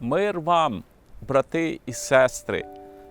Мир вам, брати і сестри.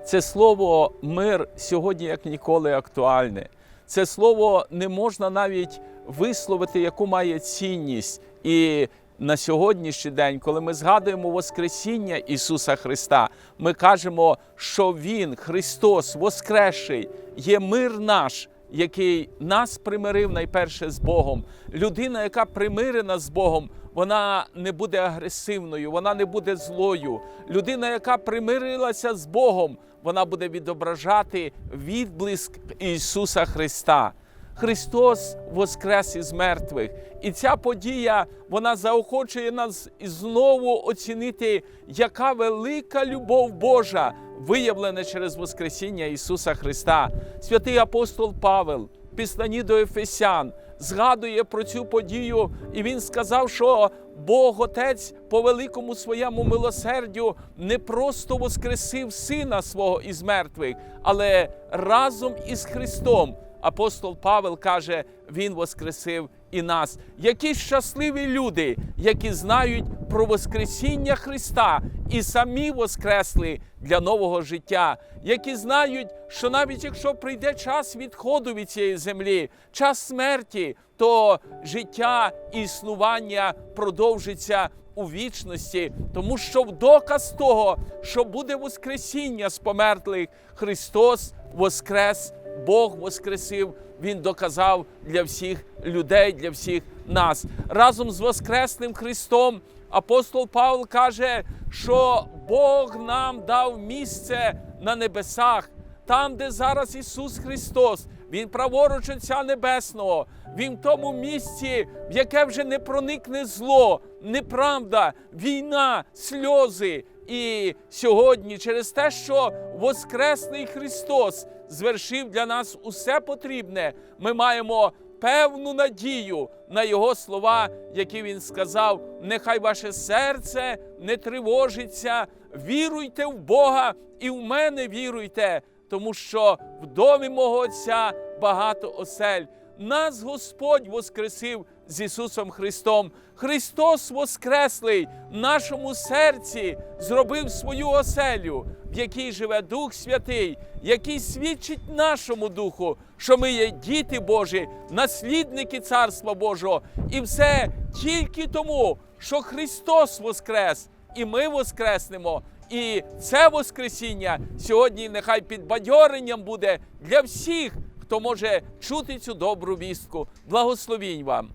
Це слово мир сьогодні як ніколи актуальне. Це слово не можна навіть висловити, яку має цінність. І на сьогоднішній день, коли ми згадуємо Воскресіння Ісуса Христа, ми кажемо, що Він, Христос, Воскресший, є мир наш, який нас примирив найперше з Богом. Людина, яка примирена з Богом, вона не буде агресивною, вона не буде злою. Людина, яка примирилася з Богом, вона буде відображати відблиск Ісуса Христа. Христос воскрес із мертвих. І ця подія вона заохочує нас знову оцінити, яка велика любов Божа виявлена через Воскресіння Ісуса Христа. Святий апостол Павел, в післанні до Ефесян, згадує про цю подію, і він сказав, що Бог Отець по великому своєму милосердю не просто воскресив Сина свого із мертвих, але разом із Христом. Апостол Павел каже, Він воскресив і нас. Які щасливі люди, які знають про Воскресіння Христа і самі воскресли для нового життя, які знають, що навіть якщо прийде час відходу від цієї землі, час смерті, то життя існування продовжиться у вічності, тому що в доказ того, що буде Воскресіння з помертлих, Христос воскрес. Бог воскресив, Він доказав для всіх людей, для всіх нас. Разом з Воскресним Христом апостол Павло каже, що Бог нам дав місце на небесах, там, де зараз Ісус Христос, Він праворуч Отця Небесного, Він в тому місці, в яке вже не проникне зло, неправда, війна, сльози. І сьогодні, через те, що Воскресний Христос звершив для нас усе потрібне, ми маємо певну надію на Його слова, які Він сказав: нехай ваше серце не тривожиться, віруйте в Бога і в мене віруйте, тому що в домі мого Отця багато осель. Нас Господь воскресив з Ісусом Христом. Христос Воскреслий в нашому серці зробив свою оселю, в якій живе Дух Святий, який свідчить нашому духу, що ми є діти Божі, наслідники Царства Божого. І все тільки тому, що Христос Воскрес, і ми воскреснемо. І це Воскресіння сьогодні нехай підбадьоренням буде для всіх, хто може чути цю добру вістку. Благословінь вам!